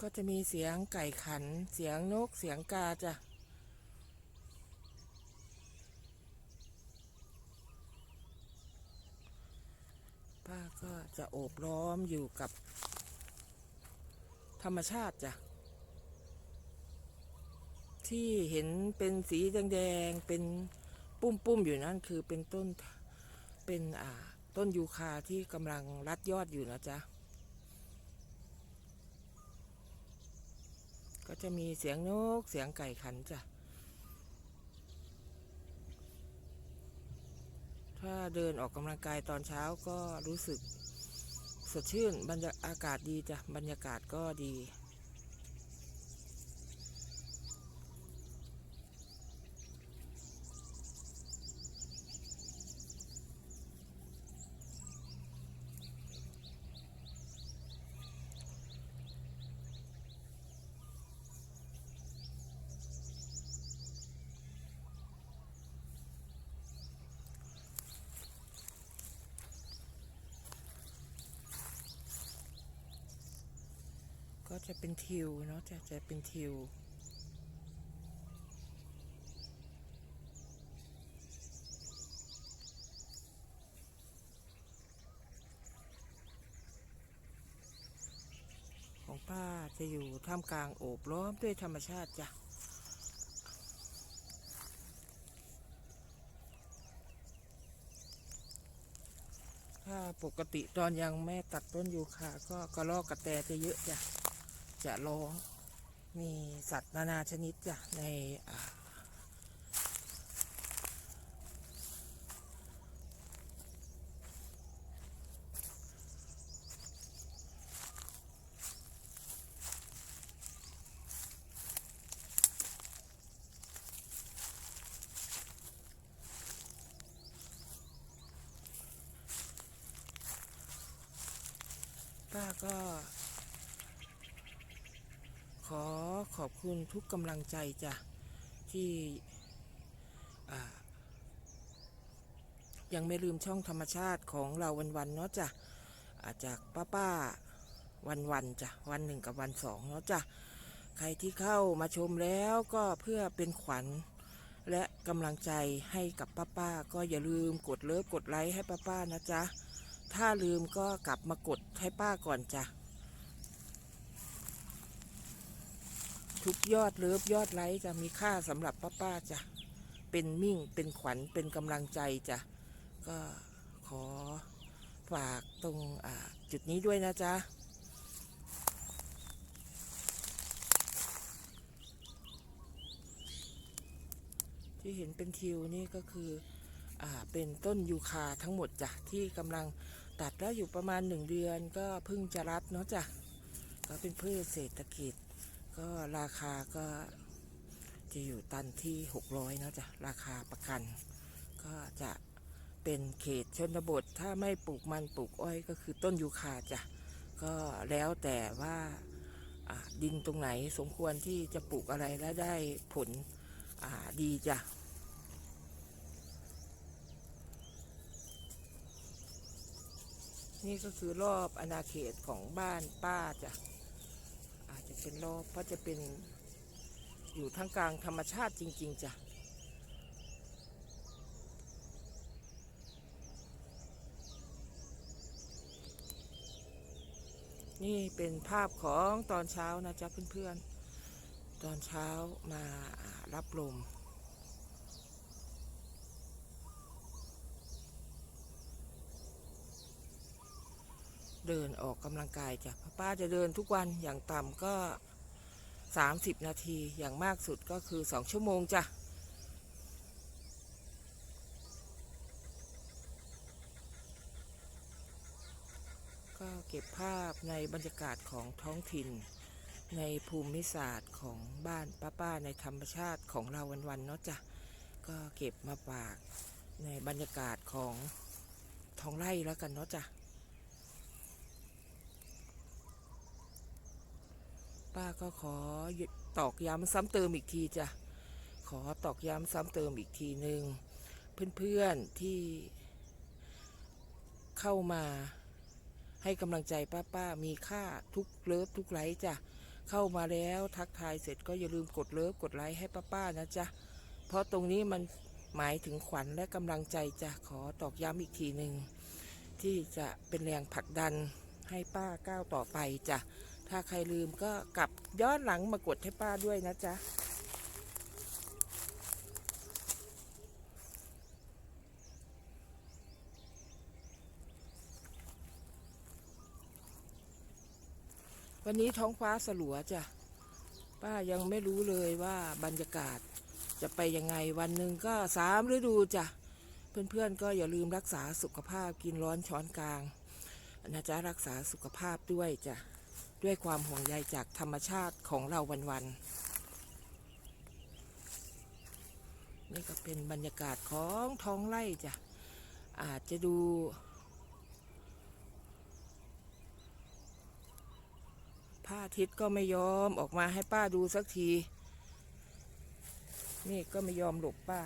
ก็จะมีเสียงไก่ขัน เสียงนก เสียงกาจ้ะ ป้าก็จะโอบล้อมอยู่กับธรรมชาติจ้ะ ที่เห็นเป็นสีแดงๆ เป็นปุ้มๆ อยู่นั่นคือเป็นต้น เป็นอ่า ต้นยูคาที่กำลังรัดยอดอยู่นะจ๊ะ ก็จะมีเสียงนกเสียงไก่ขันจ้ะ ถ้าเดินออกกำลังกายตอนเช้าก็รู้สึกสดชื่นบรรยาอากาศดีจ้ะ บรรยากาศก็ดี จะเป็นทิวเนาะจะจะเป็นทิว ของป้าจะอยู่ท่ามกลางโอบล้อมด้วยธรรมชาติจ้ะถ้าปกติตอนยังไม่ตัดต้นยูคาก็กระรอกกระแตจะเยอะจ้ะ จะร้อง มีสัตว์นานาชนิดจ้ะในป้าก็ ขอขอบคุณทุกกำลังใจจ้ะที่ยังไม่ลืมช่องธรรมชาติของเราวันๆเนาะจ้ะอาจากป้าป้าวันวันๆจ้ะวันหนึ่งกับวันสองเนาะจ้ะใครที่เข้ามาชมแล้วก็เพื่อเป็นขวัญ และกำลังใจให้กับป้าป้าก็อย่าลืมกดเลิฟกดไลค์ให้ป้าป้านะจ๊ะถ้าลืมก็กลับมากดให้ป้าก่อนจ้ะ ทุกยอดเลิฟยอดไลค์จะมีค่าสำหรับป้าป้าๆจ้ะเป็นมิ่งเป็นขวัญเป็นกำลังใจจ้ะก็ขอฝากตรงจุดนี้ด้วยนะจ๊ะที่เห็นเป็นทิวนี่ก็คืออเป็นต้นยูคาทั้งหมดจ้ะที่กำลังตัดแล้วอยู่ประมาณหนึ่งเดือนก็เพิ่งจะรัดเนาะจ้ะก็เป็นพืชเศรษฐกิจ ก็ราคาก็จะอยู่ตันที่ 600นะจ๊ะ ราคาประกัน ก็จะเป็นเขตชนบท ถ้าไม่ปลูกมันปลูกอ้อยก็คือต้นยูคาจ้ะ ก็แล้วแต่ว่าดินตรงไหนสมควรที่จะปลูกอะไรและได้ผลดีจ้ะนี่ก็คือรอบอาณาเขตของบ้านป้าจ้ะ เป็นรอบเพราะจะเป็นอยู่ทางกลางธรรมชาติจริง ๆจ้ะนี่เป็นภาพของตอนเช้านะจ๊ะเพื่อนๆ ตอนเช้ามารับลม เดินออกกำลังกายจ้ะป้าจะเดินทุกวันอย่างต่ำก็ 30 นาทีอย่างมากสุดก็คือ 2 ชั่วโมงจ้ะก็เก็บภาพในบรรยากาศของท้องถิ่น ในภูมิศาสตร์ของบ้านป้าๆในธรรมชาติของเราวันๆเนาะจ้ะก็เก็บมาฝากในบรรยากาศของท้องไร่แล้วกันเนาะจ้ะ ป้าก็ขอตอกย้ำซ้ำเติมอีกทีจ้ะ ขอตอกย้ำซ้ำเติมอีกทีหนึ่งเพื่อนๆที่เข้ามาให้กำลังใจป้าๆมีค่าทุกเลิฟทุกไลค์จ้ะ เข้ามาแล้วทักทายเสร็จก็อย่าลืมกดเลิฟกดไลค์ให้ป้าๆนะจ๊ะ เพราะตรงนี้มันหมายถึงขวัญและกำลังใจจะขอตอกย้ำอีกทีหนึ่งที่จะเป็นแรงผลักดันให้ป้าก้าวต่อไปจ้ะ ถ้าใครลืมก็กลับย้อนหลังมากดให้ป้าด้วยนะจ๊ะวันนี้ท้องฟ้าสลัวจ้ะ ป้ายังไม่รู้เลยว่าบรรยากาศจะไปยังไงวันหนึ่งก็สามฤดูจ้ะ เพื่อนๆก็อย่าลืมรักษาสุขภาพกินร้อนช้อนกลางนะจ๊ะรักษาสุขภาพด้วยจ้ะ ด้วยความห่วงใยจากธรรมชาติของเราวันๆ นี่ก็เป็นบรรยากาศของท้องไร่จ้ะ อาจจะดู พระอาทิตย์ก็ไม่ยอมออกมาให้ป้าดูสักที นี่ก็ไม่ยอมหลบป้า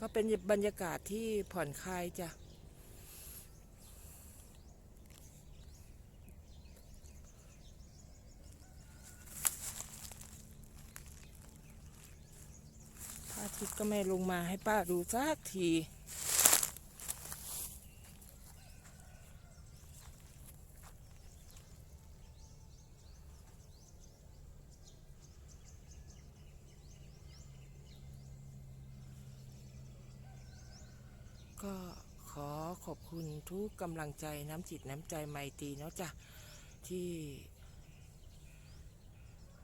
ก็เป็นบรรยากาศที่ผ่อนคลายจ้ะ พระอาทิตย์ก็ไม่ลงมาให้ป้าดูสักที ก็ขอขอบคุณทุกกำลังใจน้ำจิตน้ำใจไมตรีเนาะจ้ะที่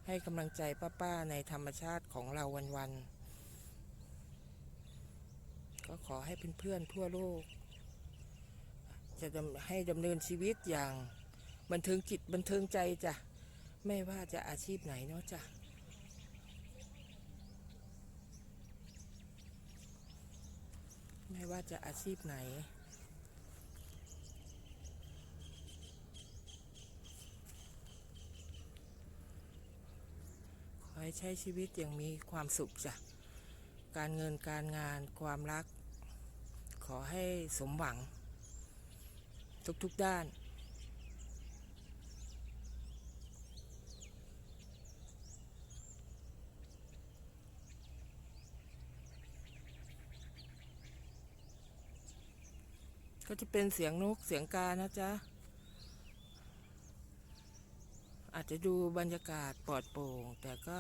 ให้กำลังใจป้าๆในธรรมชาติของเราวันๆ ก็ขอให้เพื่อนๆทั่วโลก จะดำให้ดำเนินชีวิตอย่างบันเทิงจิตบันเทิงใจจ้ะ ไม่ว่าจะอาชีพไหนเนาะจ้ะ ไม่ว่าจะอาชีพไหน ขอให้ใช้ชีวิตอย่างมีความสุขจ้ะ การเงินการงานความรัก ขอให้สมหวัง ทุกๆด้าน ก็จะเป็นเสียงนกเสียงกานะจ๊ะ อาจจะดูบรรยากาศปลอดโปร่ง แต่ก็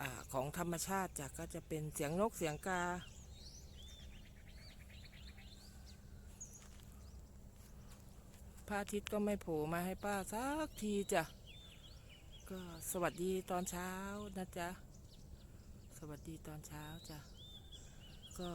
อของธรรมชาติจ้ะก็จะเป็นเสียงนกเสียงกา พระอาทิตย์ก็ไม่โผล่มาให้ป้าสักทีจ้ะ ก็สวัสดีตอนเช้านะจ๊ะ สวัสดีตอนเช้าจ้ะ ก็